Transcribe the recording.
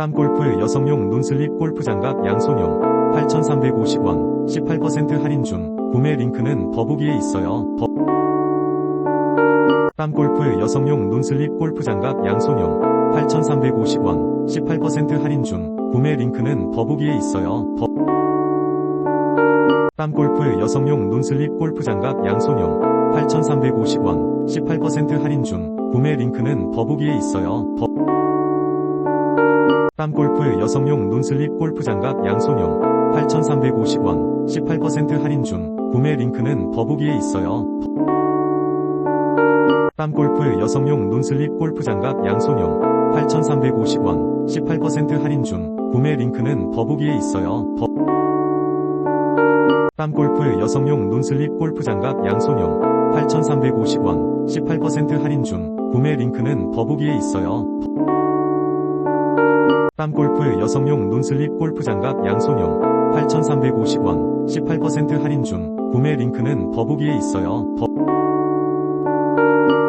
땀골프 여성용 눈슬립 골프장갑 양손용 8,350원 18% 할인 중 구매 링크는 더보기에 있어요. 더... 땀골프 여성용 눈슬립 골프장갑 양손용 8,350원 18% 할인 중 구매 링크는 더보기에 있어요. 더... 땀골프 여성용 눈슬립 골프장갑 양손용 8,350원 18% 할인 중 구매 링크는 더보기에 있어요. 더... 땀골프 여성용 눈슬립 골프장갑 양손용 8,350원 18% 할인 중 구매 링크는 더보기에 있어요. 땀골프 여성용 눈슬립 골프장갑 양손용 8,350원 18% 할인 중 구매 링크는 더보기에 있어요. 더... 땀골프 여성용 눈슬립 골프장갑 양손용 8,350원 18% 할인 중 구매 링크는 더보기에 있어요. 땀골프 여성용 눈슬립 골프장갑 양손용 8,350원 18% 할인 중 구매 링크는 더보기에 있어요. 더...